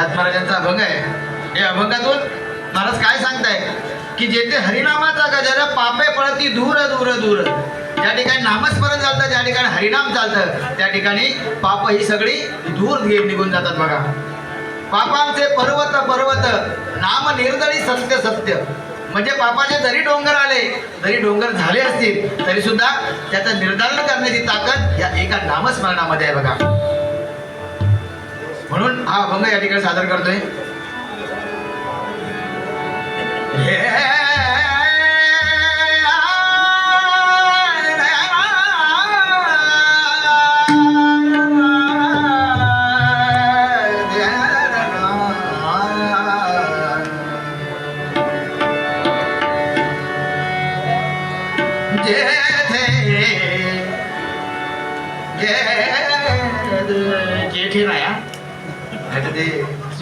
नाथ महाराजांचा अभंग आहे. या अभंगातून महाराज काय सांगताय? की जेथे हरिनामाचा गजर पापे पळती दूर दूर दूर. ज्या ठिकाणी नामस्मरण चालतं ज्या ठिकाणी हरिनाम चालतं. त्या ठिकाणी पाप ही सगळी दूर निघून जातात बघा. पापांचे पर्वत पर्वत नाम निर्दळी सत्य सत्य. म्हणजे पापाचे जरी डोंगर आले जरी डोंगर झाले असतील तरी सुद्धा त्याचं निर्धारण करण्याची ताकद या एका नामस्मरणामध्ये आहे बघा. म्हणून हा अभंग या ठिकाणी सादर करतोय.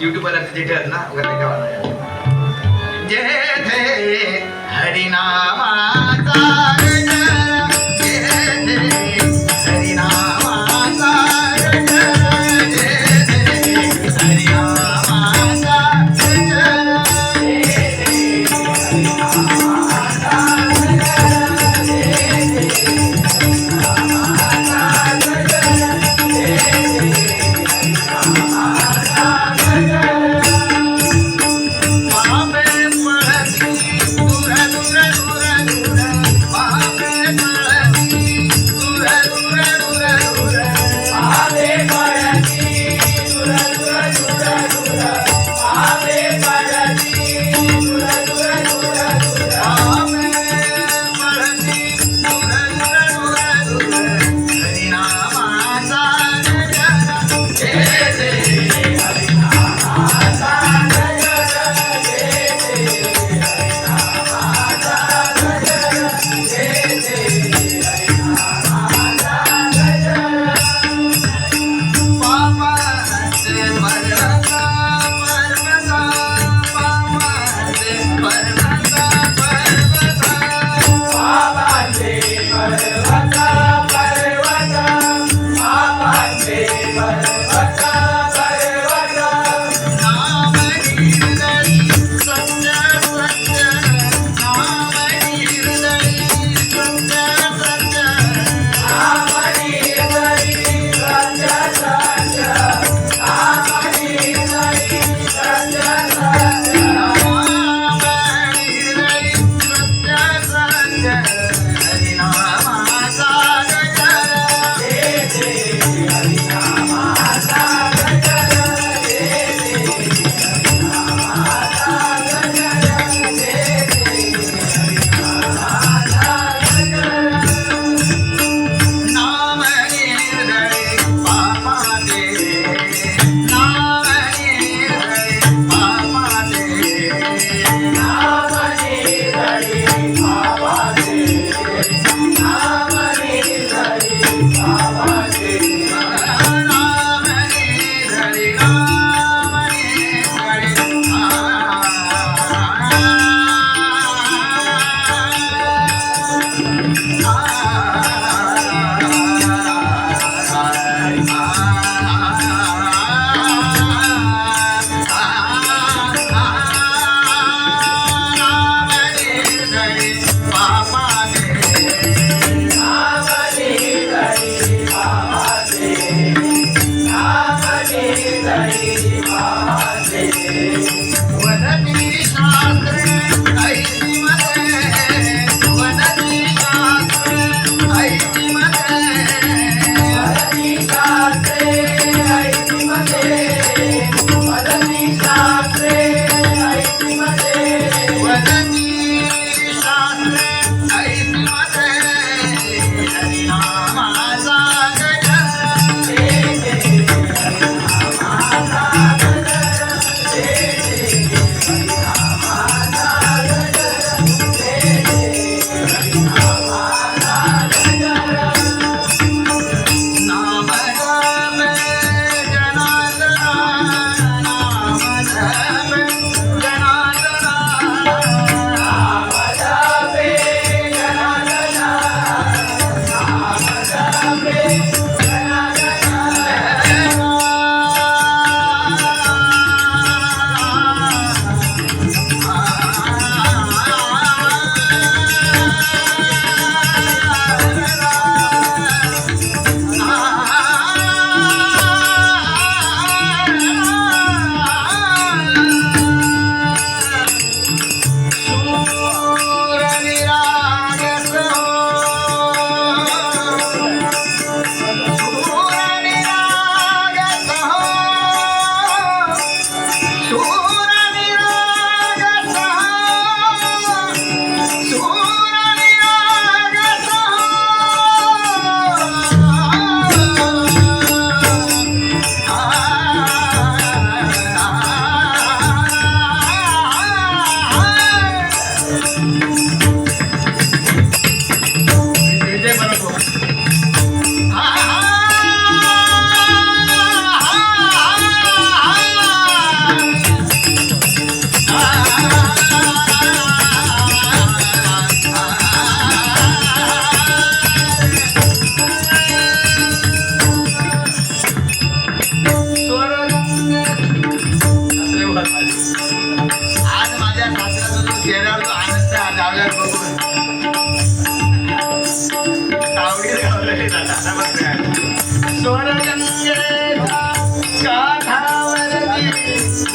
युट्यूबवर आहेत ना गावाला जेठे हरिनामाचा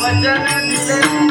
वचन दिले